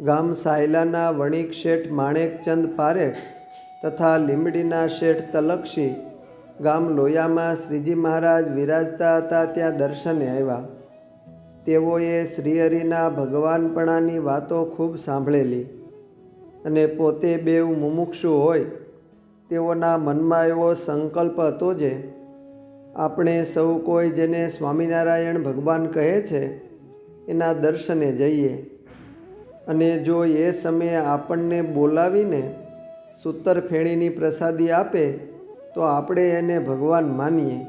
ગામ સાયલાના વણિક શેઠ માણેકચંદ પારેખ તથા લીંબડીના શેઠ તલક્ષી ગામ લોયામાં શ્રીજી મહારાજ વિરાજતા હતા ત્યાં દર્શને આવ્યા. તેઓએ શ્રીહરિના ભગવાનપણાની વાતો ખૂબ સાંભળેલી અને પોતે બેવ મુમુક્ષુ હોય તેઓના મનમાં એવો સંકલ્પ હતો જે, આપણે સૌ કોઈ જેને સ્વામિનારાયણ ભગવાન કહે છે, એના દર્શને જઈએ. અને જો એ સમયે આપણને બોલાવીને સૂતર ફેણીની પ્રસાદી આપે, તો આપણે એને ભગવાન માનીએ.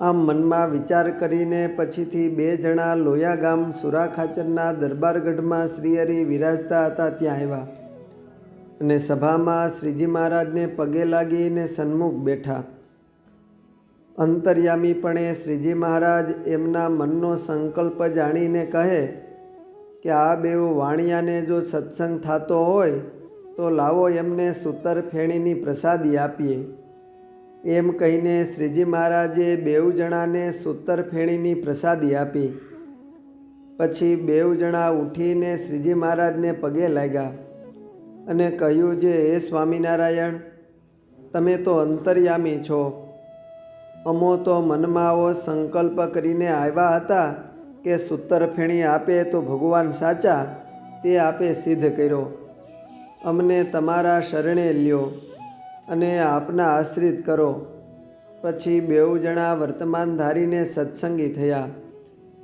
આમ મનમાં વિચાર કરીને પછીથી બે જણા લોયા ગામ સુરાખાચરના દરબારગઢમાં શ્રીહરિ વિરાજતા હતા ત્યાં આવ્યા. અને સભામાં શ્રીજી મહારાજને પગે લાગીને સન્મુખ બેઠા. અંતર્યામીપણે શ્રીજી મહારાજ એમના મનનો સંકલ્પ જાણીને કહે કે આ બેઉ વાણિયાને જો સત્સંગ થતો હોય, તો લાવો એમને સૂતર ફેણીની પ્રસાદી આપીએ. એમ કહીને શ્રીજી મહારાજે બેઉ જણાને સૂતર ફેણીની પ્રસાદી આપી. પછી બેઉ જણા ઉઠીને શ્રીજી મહારાજને પગે લાગ્યા અને કહ્યું જે, હે સ્વામિનારાયણ, તમે તો અંતર્યામી છો. અમો તો મનમાં આવો સંકલ્પ કરીને આવ્યા હતા કે સૂતર ફેણી આપે તો ભગવાન સાચા, તે આપે સિદ્ધ કર્યો. અમને તમારા શરણે લ્યો અને આપના આશ્રિત કરો. પછી બેઉ જણા વર્તમાન ધારીને સત્સંગી થયા.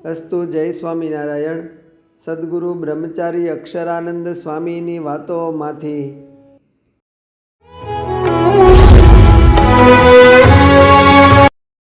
અસ્તુ જય સ્વામિનારાયણ. સદગુરુ બ્રહ્મચારી અક્ષરાનંદ સ્વામીની વાતોમાંથી